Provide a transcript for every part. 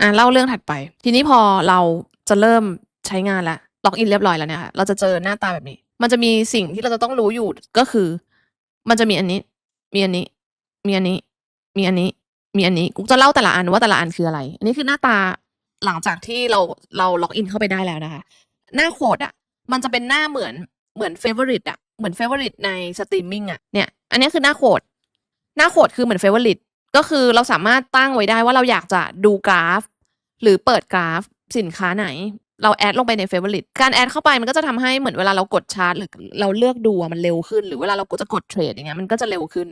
อ่าเล่าเรื่องถัดไป ทีนี้พอเราจะเริ่มใช้งานแล้วล็อกอินเรียบร้อยแล้วเนี่ยค่ะเราจะเจอหน้าตาแบบนี้ มันจะมีสิ่งที่เราจะต้องรู้อยู่ก็คือ มันจะมีอันนี้ มีอันนี้ มีอันนี้ มีอันนี้ มีอันนี้กูจะเล่าแต่ละอันว่าแต่ละอันคืออะไร อันนี้คือหน้าตาหลังจากที่เราเราล็อกอินเข้าไปได้แล้วนะคะ หน้าโคดอะ มันจะเป็นหน้าเหมือนเหมือนเฟเวอริตอะเหมือนเฟเวอริตในสตรีมมิ่งอะเนี่ย อันนี้คือหน้าโคดหน้าโคดคือเหมือนเฟเวอริต ก็คือเราสามารถตั้งไว้ได้ว่าเราอยากจะดูกราฟ หรือเปิดกราฟสินค้าไหน เราแอดลงไปในเฟเวอริตการแอดเข้าไปมันก็จะทำให้เหมือนเวลาเรากดชาร์ตหรือเราเลือกดูมันเร็วขึ้น หรือเวลาเราจะกดเทรดอย่างเงี้ยมันก็จะเร็วขึ้น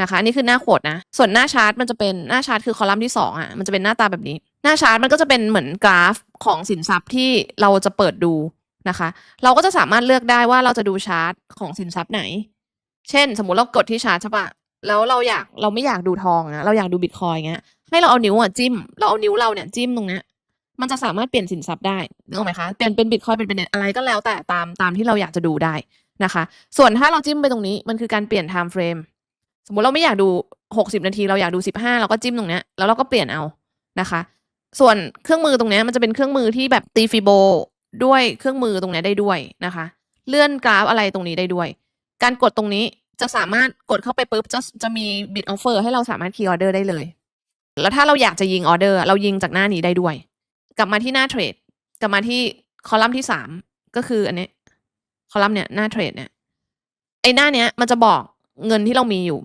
นะคะนี่คือหน้าโคดนะ ส่วนหน้าชาร์ตมันจะเป็นหน้าชาร์ตคือคอลัมน์ที่สองอะมันจะเป็นหน้าตาแบบนี้ หน้าชาร์ตมันก็จะเป็นเหมือนกราฟของสินทรัพย์ที่เราจะเปิดดูนะคะ เราก็จะสามารถเลือกได้ว่าเราจะดูชาร์ตของสินทรัพย์ไหน เช่น สมมุติเรากดที่ชาร์ตใช่ปะ แล้วเราอยากเราไม่อยากดูทองอะเราอยากดูบิตคอยเงี้ยให้เราเอานิ้วอะจิ้ม เราเอานิ้วเราเนี่ยจิ้มตรงเนี้ยมันจะสามารถเปลี่ยนสินทรัพย์ได้นึกออกไหมคะเปลี่ยนเป็นบิตคอยเป็นเป็นอะไรก็แล้วแต่ตามตามที่เราอยากจะดูได้นะคะ ส่วนถ้าเราจิ้มไปตรงนี้มันคือการเปลี่ยน time frame สมมุติเราไม่อยากดูหกสิบนาทีเราอยากดูสิบห้าเราก็จิ้มตรงเนี้ยแล้วเราก็เปลี่ยนเอานะคะ ส่วนเครื่องมือตรงเนี้ยมันจะเป็นเครื่องมือที่แบบตีฟิโบด้วยเครื่องมือตรงเนี้ยได้ด้วยนะคะ เลื่อนกราฟอะไรตรงนี้ได้ด้วย การกดตรงนี้ จะสามารถกดเข้าไปปุ๊บจะจะมีบิดออฟเฟอร์ให้เราสามารถคีย์ออเดอร์ได้เลย แล้วถ้าเราอยากจะยิงออเดอร์ เรายิงจากหน้านี้ได้ด้วย กลับมาที่หน้าเทรด กลับมาที่คอลัมน์ที่สามก็คืออันนี้ คอลัมน์เนี่ยหน้าเทรดเนี่ยไอหน้าเนี้ยมันจะบอกเงินที่เรามีอยู่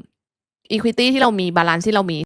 equity ที่เรามีบาลานซ์ที่เรามี